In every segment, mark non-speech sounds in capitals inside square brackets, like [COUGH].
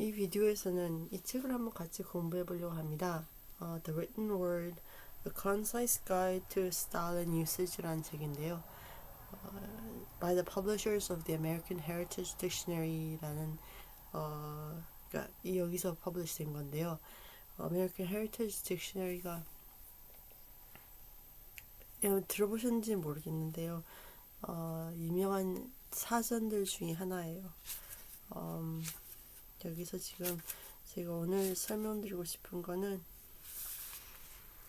이 비디오에서는 이 책을 한번 같이 공부해 보려고 합니다. 어, The Written Word, A Concise Guide to Style and Usage라는 책인데요. 어, by the publishers of the American Heritage Dictionary라는 어, 그러니까 이 여기서 publish 된 건데요. 어, American Heritage Dictionary가 예, 들어보셨는지 모르겠는데요. 어, 유명한 사전들 중에 하나예요. 음, 여기서 지금 제가 오늘 설명드리고 싶은 거는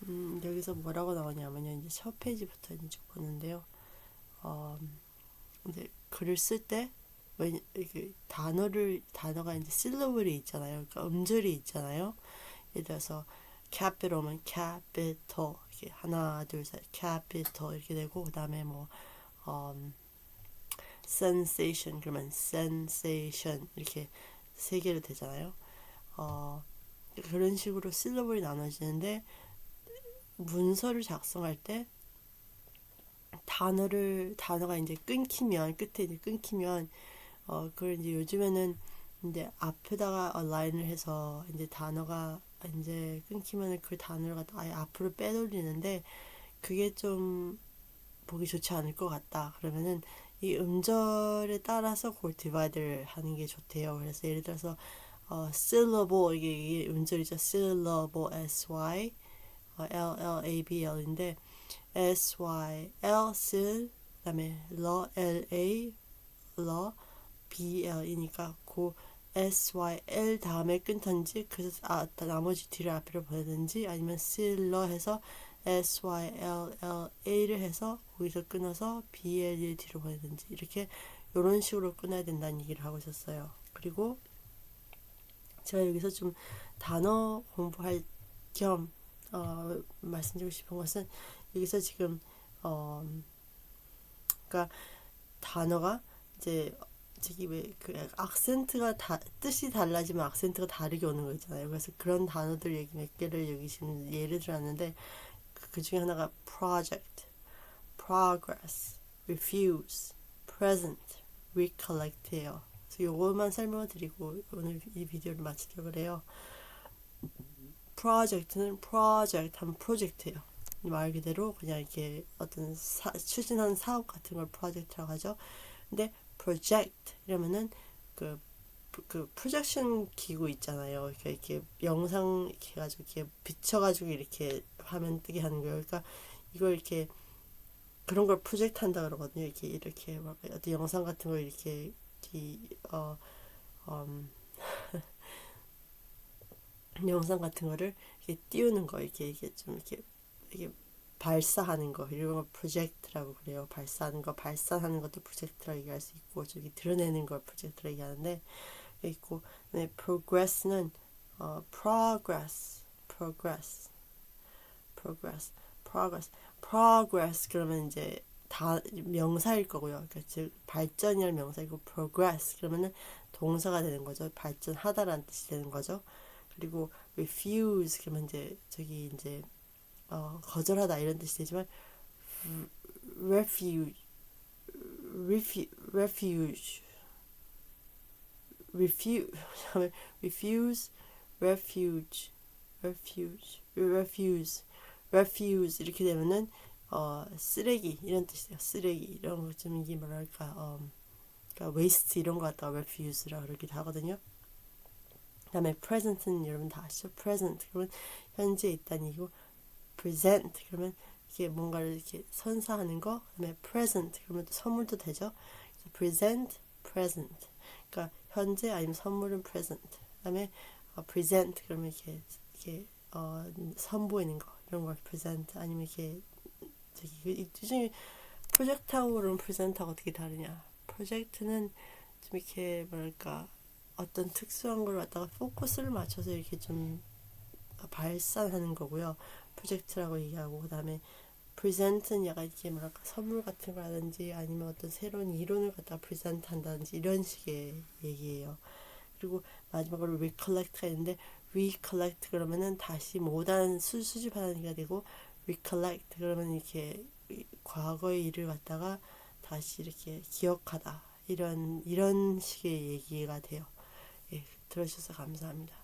음, 여기서 뭐라고 나오냐면요. 이제 첫 페이지부터 이제 쭉 보는데요. 어, 이제 글을 쓸때 그 단어를 단어가 이제 실러블이 있잖아요. 그러니까 음절이 있잖아요. 예를 들어서 capital면 capital 이렇게 하나 둘셋 capital 이렇게 되고 그다음에 뭐 음, sensation 그러면 sensation 이렇게 세 개로 되잖아요. 어, 그런 식으로 실러블이 나눠지는데 문서를 작성할 때 단어를 단어가 이제 끊기면 끝에 이제 끊기면 어 그걸 이제 요즘에는 이제 앞에다가 라인을 해서 이제 단어가 이제 끊기면 그 단어를 갖다 아예 앞으로 빼돌리는데 그게 좀 보기 좋지 않을 것 같다. 그러면은 이 음절에 따라서 그걸 디바이드를 하는 게 좋대요. 그래서 예를 들어서 어, syllable 이게, 이게 음절이죠. syllable s y 어, l l a b l인데 s y l s 그다음에 l l a l b l이니까 그 s y l 다음에 끊던지 그래서 아 나머지 뒤를 앞으로 보내든지 아니면 슬러 해서 S Y L L A를 해서 거기서 끊어서 B L 을 뒤로 보내든지 이렇게 이런 식으로 끊어야 된다는 얘기를 하고 있었어요. 그리고 제가 여기서 좀 단어 공부할 겸 어, 말씀드리고 싶은 것은 여기서 지금 어, 그러니까 단어가 이제 저기 왜그 악센트가 다 뜻이 달라지면 악센트가 다르게 오는 거 있잖아요. 그래서 그런 단어들 얘기 몇 개를 여기 지금 예를 들었는데 그 중에 하나가 project, progress, refuse, present, recollect예요. 그래서 요것만 설명을 드리고 오늘 이 비디오를 마치려고 그래요. project는 project 하면 프로젝트예요. 말 그대로 그냥 이렇게 어떤 사, 추진하는 사업 같은 걸 프로젝트라고 하죠. 근데 project 이러면은 그, 그 프로젝션 기구 있잖아요. 이렇게, 이렇게 영상 이렇게 가지고 이렇게 비춰가지고 이렇게 화면 뜨게 하는 거예요. 그러니까 이걸 이렇게 그런 걸 프로젝트 한다 그러거든요. 이렇게 이렇게 막 어떤 영상 같은 거 이렇게, 이렇게 어 음, [LAUGHS] 영상 같은 거를 이렇게 띄우는 거 이렇게 이게 좀 이렇게 이게 발사하는 거 이런 걸 프로젝트라고 그래요. 발사하는 거 발사하는 것도 프로젝트라고 얘기할 수 있고 저기 드러내는 걸 프로젝트라고 얘기하는데 있고 네, progress는 어, progress progress progress progress progress 그러면 이제 다 명사일 거고요. 그러니까 즉 발전이라는 명사이고 progress 그러면은 동사가 되는 거죠. 발전하다라는 뜻이 되는 거죠. 그리고 refuse 그러면 이제 저기 이제 어, 거절하다 이런 뜻이 되지만 refuge refuge refuge refuse refuse refuge refuge refuse refuse 이렇게 되면은 어 쓰레기 이런 뜻이에요. 쓰레기 이런 거좀 이게 뭐랄까 어 그러니까 waste 이런 거 갖다가 refuse라 그러기도 하거든요. 그다음에 present는 여러분 다 아시죠? present 그러면 현재 있다는 얘기고 present 그러면 이게 뭔가를 이렇게 선사하는 거 그다음에 present 그러면 또 선물도 되죠. present present. 그러니까 현재 아니면 선물은 present. 그다음에 어, present 그러면 이렇게 이렇게 어, 선보이는 거 이런 걸 present 아니면 이렇게 저기 이 중에 프로젝트하고 그럼 프레젠트하고 어떻게 다르냐 프로젝트는 좀 이렇게 뭐랄까 어떤 특수한 걸 갖다가 포커스를 맞춰서 이렇게 좀 발산하는 거고요 프로젝트라고 얘기하고 그 다음에 프레젠트는 약간 이렇게 뭐랄까 선물 같은 거라든지 아니면 어떤 새로운 이론을 갖다 프레젠트 한다든지 이런 식의 얘기예요. 그리고 마지막으로 recollect가 있는데 recollect 그러면은 다시 모단 수, 수집하는 얘기가 되고 recollect 그러면 이렇게 과거의 일을 갖다가 다시 이렇게 기억하다 이런 이런 식의 얘기가 돼요. 예, 들어주셔서 감사합니다.